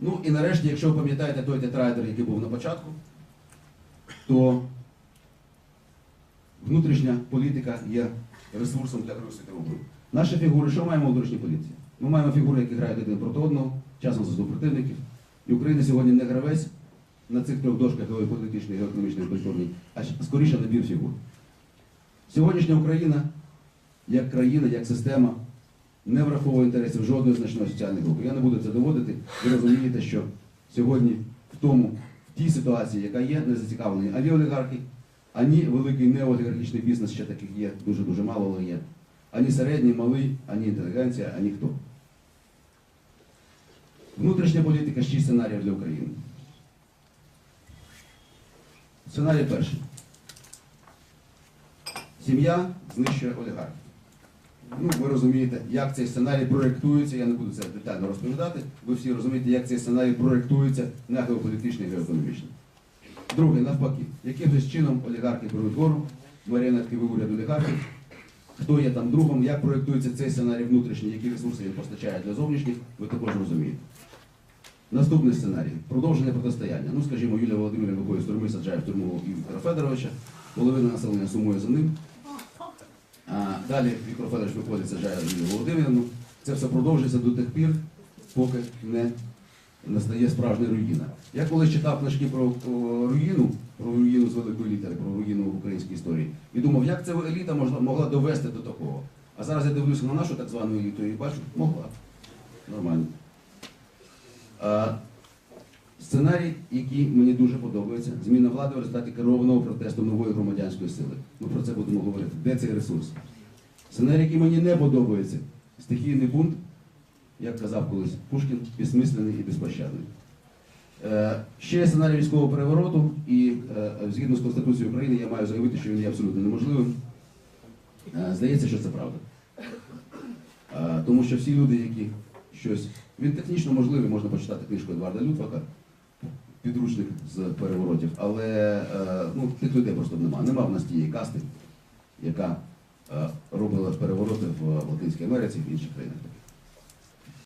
Ну і нарешті, якщо ви пам'ятаєте той тетрайдер, який був на початку, то внутрішня політика є ресурсом для світового бою. Наші фігури, що маємо у внутрішній політиці? Ми маємо фігури, які грають один проти одного, часом за супротивників. І Україна сьогодні не гравець на цих трьох дошках геополітичної, геоекономічної, культурній, а скоріше набір фігур. Сьогоднішня Україна, як країна, як система, не враховує інтересів жодної значної соціальної групи. Я не буду це доводити. Ви розумієте, що сьогодні в тому, в тій ситуації, яка є, не зацікавлені ані олігархи, ані великий неолігархічний бізнес, ще таких є, дуже-дуже мало, але є. Ані середній, малий, ані інтелігенція, ані хто. Внутрішня політика шість сценаріїв для України. Сценарій перший. Сім'я знищує олігархів. Ну, ви розумієте, як цей сценарій проєктується, я не буду це детально розповідати. Ви всі розумієте, як цей сценарій проєктується на геополітичний і геоекономічний. Друге, навпаки, якимось чином олігархи беруть гору, маріонетки виводять олігархів, хто є там другом, як проєктується цей сценарій внутрішній, які ресурси він постачає для зовнішніх, ви також розумієте. Наступний сценарій продовження протистояння. Ну, скажімо, Юлія Володимирівна виходить з тюрми, саджає в тюрму Віктора Федоровича, половина населення сумує за ним. Далі Віктор Федорович виходить, саджає Юлію Володимирівну. Це все продовжується до тих пір, поки не настає справжня руїна. Я колись читав книжки про руїну, про руїну з великої літери, про руїну в українській історії, і думав, як ця еліта можна, могла довести до такого. А зараз я дивлюся на нашу так звану еліту і бачу, могла. Нормально. А, Сценарій, який мені дуже подобається, зміна влади в результаті керованого протесту нової громадянської сили. Ми про це будемо говорити. Де цей ресурс? Сценарій, який мені не подобається, стихійний бунт, як казав колись Пушкін, безсмислений і безпощадний. Е, ще є сценарій військового перевороту, і е, згідно з Конституцією України я маю заявити, що він є абсолютно неможливим. Е, здається, що це правда. Е, тому що всі люди, які щось. Він технічно можливий, можна почитати книжку Едварда Лютвака, підручник з переворотів, але е, ну, тих людей просто немає. Нема в нас тієї касти, яка робила перевороти в Латинській Америці в інших країнах.